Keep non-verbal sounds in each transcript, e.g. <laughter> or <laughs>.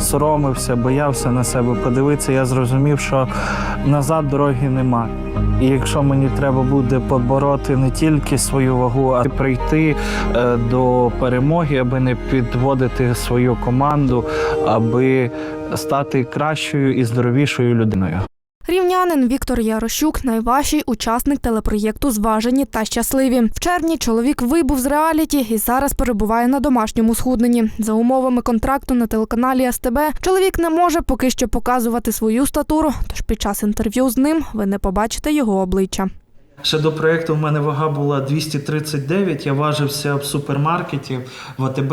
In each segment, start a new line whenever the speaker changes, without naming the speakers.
соромився, боявся на себе подивитися. Я зрозумів, що назад дороги нема. І якщо мені треба буде побороти не тільки свою вагу, а й прийти е, до перемоги, аби не підводити свою команду, аби стати кращою і здоровішою людиною.
Рівнянин Віктор Ярощук найважчий учасник телепроєкту Зважені та щасливі. В червні чоловік вибув з реаліті і зараз перебуває на домашньому схудненні. За умовами контракту на телеканалі СТБ чоловік не може поки що показувати свою статуру. Тож під час інтерв'ю з ним ви не побачите його обличчя.
Ще до проєкту в мене вага була 239, я важився в супермаркеті в АТБ.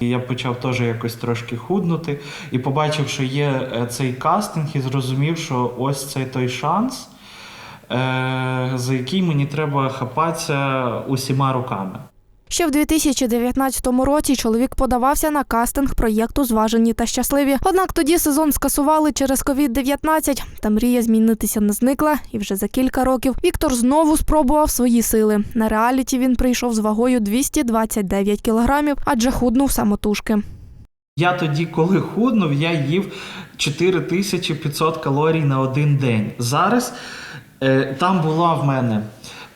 І я почав теж якось трошки худнути. І побачив, що є е, цей кастинг, і зрозумів, що ось це той шанс, е, за який мені треба хапатися усіма руками.
Ще в 2019 році чоловік подавався на кастинг проєкту Зважені та щасливі. Однак тоді сезон скасували через COVID-19. Та мрія змінитися не зникла, і вже за кілька років Віктор знову спробував свої сили. На реаліті він прийшов з вагою 229 кілограмів, адже худнув самотужки.
Я тоді, коли худнув, я їв 4500 калорій на один день. Зараз е, там була в мене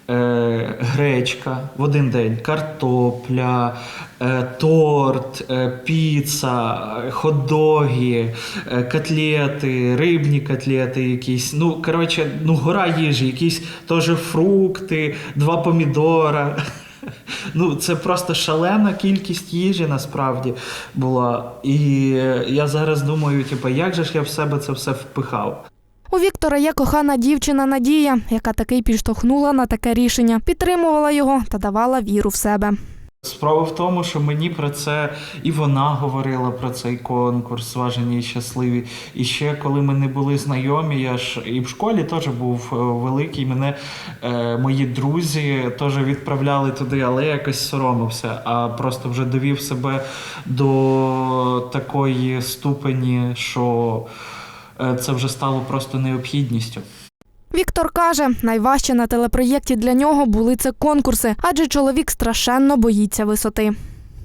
гречка в один день, картопля, е, торт, е, піца, е, хот-доги, е, котлети, рибні котлети якісь. Ну, коротше, ну, гора їжі, якісь теж фрукти, два помідора. <laughs> Ну, це просто шалена кількість їжі насправді була. І е, я зараз думаю, типу, як же ж я в себе це все впихав?
У Віктора є кохана дівчина Надія, яка таки підштовхнула на таке рішення, підтримувала його та давала віру в себе.
Справа в тому, що мені про це і вона говорила про цей конкурс «Зважені і щасливі. І ще коли ми не були знайомі, я ж і в школі теж був е, великий. Мене е, мої друзі теж відправляли туди, але я якось соромився. А просто вже довів себе до такої ступені, що це вже стало просто необхідністю.
Віктор каже, найважче на телепроєкті для нього були це конкурси, адже чоловік страшенно боїться висоти.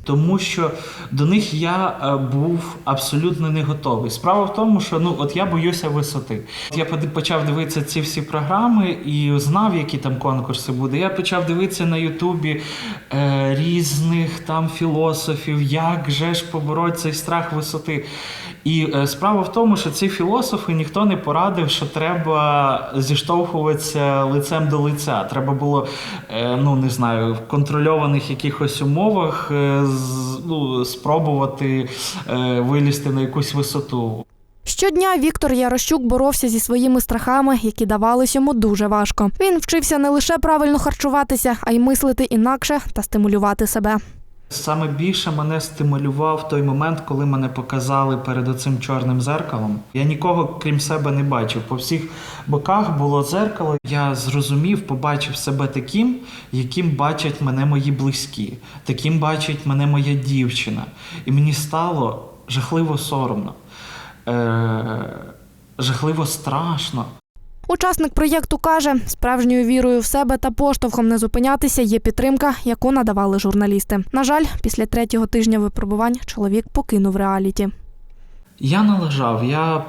Тому що до них я е, був абсолютно не готовий. Справа в тому, що ну от я боюся висоти. От Я почав дивитися ці всі програми і знав, які там конкурси буде. Я почав дивитися на Ютубі е, різних там філософів, як же ж побороть цей страх висоти. І е, справа в тому, що ці філософи ніхто не порадив, що треба зіштовхуватися лицем до лиця. Треба було, е, ну не знаю, в контрольованих якихось умовах е, ну, спробувати е, вилізти на якусь висоту.
Щодня Віктор Ярощук боровся зі своїми страхами, які давались йому дуже важко. Він вчився не лише правильно харчуватися, а й мислити інакше та стимулювати себе.
Саме більше мене стимулював той момент, коли мене показали перед оцим чорним зеркалом. Я нікого крім себе не бачив. По всіх боках було зеркало. Я зрозумів, побачив себе таким, яким бачать мене мої близькі, таким бачить мене моя дівчина. І мені стало жахливо соромно, е- жахливо страшно.
Учасник проєкту каже, справжньою вірою в себе та поштовхом не зупинятися є підтримка, яку надавали журналісти. На жаль, після третього тижня випробувань чоловік покинув реаліті.
Я налажав, я е,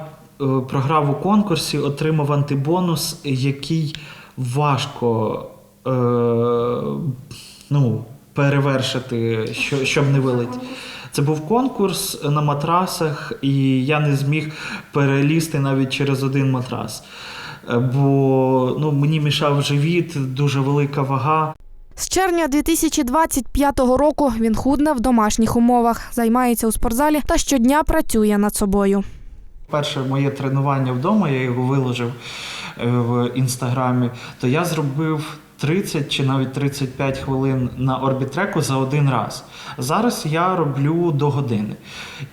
програв у конкурсі, отримав антибонус, який важко е, ну, перевершити, що, щоб не вилить. Це був конкурс на матрасах, і я не зміг перелізти навіть через один матрас. Е, Бо ну, мені мішав живіт, дуже велика вага.
З червня 2025 року він худне в домашніх умовах, займається у спортзалі та щодня працює над собою.
Перше моє тренування вдома, я його виложив е, в інстаграмі, то я зробив 30 чи навіть 35 хвилин на орбітреку за один раз. Зараз я роблю до години.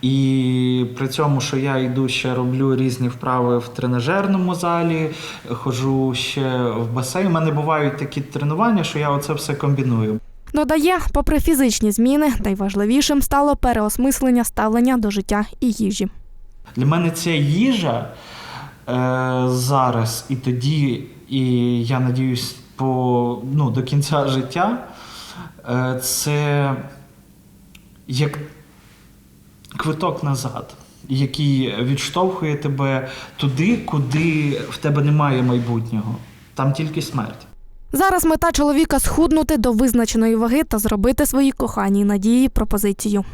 І при цьому, що я йду ще роблю різні вправи в тренажерному залі, ходжу ще в басейн. У мене бувають такі тренування, що я оце все комбіную.
Додає, попри фізичні зміни, найважливішим стало переосмислення ставлення до життя і їжі.
Для мене ця їжа е, зараз і тоді, і я надіюсь, по, ну, до кінця життя е, це як квиток назад. який відштовхує тебе туди, куди в тебе немає майбутнього. Там тільки смерть.
Зараз мета чоловіка схуднути до визначеної ваги та зробити своїй коханій надії пропозицію.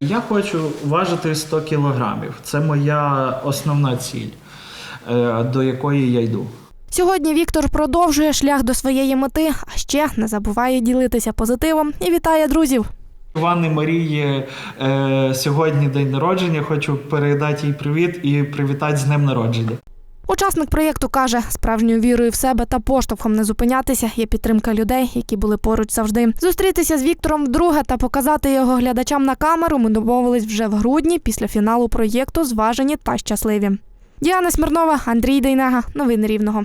Я хочу важити 100 кілограмів. Це моя основна ціль, е, до якої я йду.
Сьогодні Віктор продовжує шлях до своєї мети, а ще не забуває ділитися позитивом і вітає друзів.
Івани Марії е, сьогодні день народження. Хочу передати їй привіт і привітати з днем народження.
Учасник проєкту каже, справжньою вірою в себе та поштовхом не зупинятися є підтримка людей, які були поруч завжди. Зустрітися з Віктором вдруге та показати його глядачам на камеру ми домовились вже в грудні після фіналу проєкту Зважені та щасливі. Діана Смірнова, Андрій Дейнега. Новини Рівного.